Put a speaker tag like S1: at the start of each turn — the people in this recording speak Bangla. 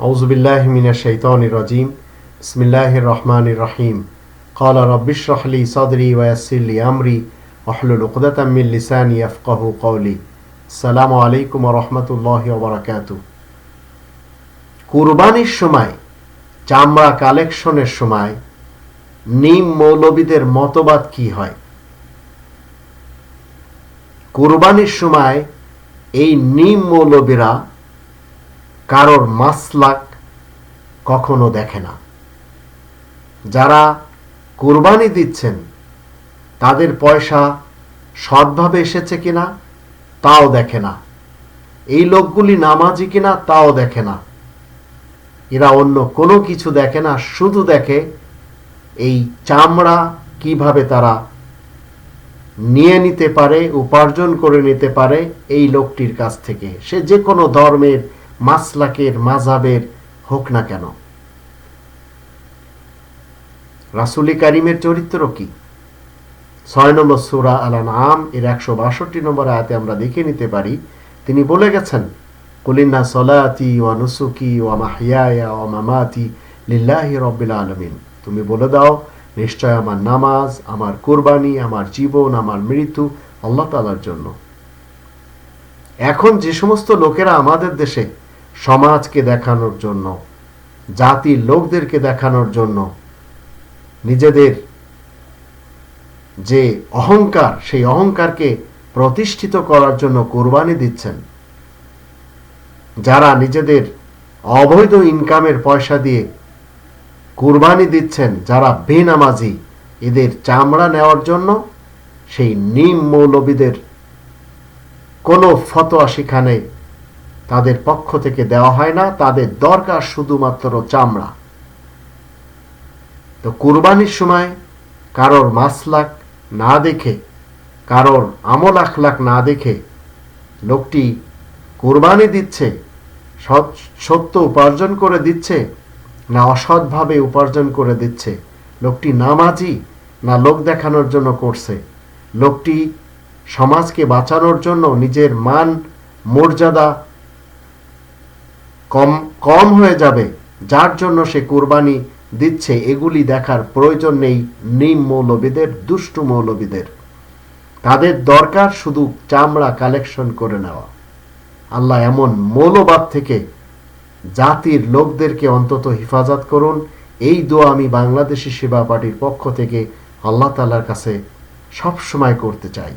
S1: أعوذ بالله من الشيطان الرجيم بسم الله الرحمن الرحيم قال رب اشرح لي صدري ويسر لي أمري واحلل عقدة من لساني يفقه قولي السلام عليكم ورحمة الله وبركاته কুরবানির সময় চামড়া কালেকশনের সময় নিম মৌলবীদের মতবাদ কি হয় কুরবানির সময় এই নিম মৌলবীরা কারোর মাসলাক কখনো দেখে না। যারা কুরবানি দিচ্ছেন, তাদের পয়সা সৎভাবে এসেছে কিনা, তাও দেখে না। এই লোকগুলি নামাজি কিনা, তাও দেখে না। এরা অন্য কোনো কিছু দেখে না, শুধু দেখে এই চামড়া কীভাবে তারা নিয়ে নিতে পারে, উপার্জন করে নিতে পারে এই লোকটির কাছ থেকে। সে যে কোনো ধর্মের মাসলাকের মাজাবের হোক না কেন। রাসুলি কারিমের চরিত্র কি? ছয় নম্বর সুরা আলান আম এর একশো বাষট্টি নম্বর আয়াতে আমরা দেখে নিতে পারি, তিনি বলে গেছেন কুলিন্না সলাতি ওয়া নুসুকি ওয়া মাহিয়ায়া ওয়া মামাতি লিল্লাহি রব্বিল আলমিন। তুমি বলে দাও, নিশ্চয় আমার নামাজ, আমার কুরবানি, আমার জীবন, আমার মৃত্যু আল্লাহ তালার জন্য। এখন যে সমস্ত লোকেরা আমাদের দেশে সমাজকে দেখানোর জন্য, জাতির লোকদেরকে দেখানোর জন্য, নিজেদের যে অহংকার, সেই অহংকারকে প্রতিষ্ঠিত করার জন্য কোরবানি দিচ্ছেন। যারা নিজেদের অবৈধ ইনকামের পয়সা দিয়ে কুরবানি দিচ্ছেন, যারা বেনামাজি, এদের চামড়া নেওয়ার জন্য, সেই নিম মৌলবীদের কোনো ফতোয়া সেখানে তাদের পক্ষ থেকে দেওয়া হয় না, তাদের দরকার শুধুমাত্র চামড়া। তো কুরবানির সময় কারোর মাসলাক না দেখে, কারোর আমল আখলাক না দেখে লোকটি কুরবানি দিচ্ছে, সৎ, সত্য উপার্জন করে দিচ্ছে না অসৎভাবে উপার্জন করে দিচ্ছে? লোকটি নামাজি না লোক দেখানোর জন্য করছে? লোকটি সমাজকে বাঁচানোর জন্য নিজের মান, মর্যাদা কম কম হয়ে যাবে। যার জন্য সে কুরবানি দিচ্ছে, এগুলি দেখার প্রয়োজন নেই নিম মৌলবীদের, দুষ্টু মৌলবীদের। তাদের দরকার শুধু চামড়া কালেকশন করে নেওয়া। আল্লাহ এমন মৌলবাদ থেকে জাতির লোকদেরকে অন্তত হেফাজত করুন। এই দোয়া আমি বাংলাদেশি সেবা পার্টির পক্ষ থেকে আল্লাহ তালার কাছে সব সময় করতে চাই।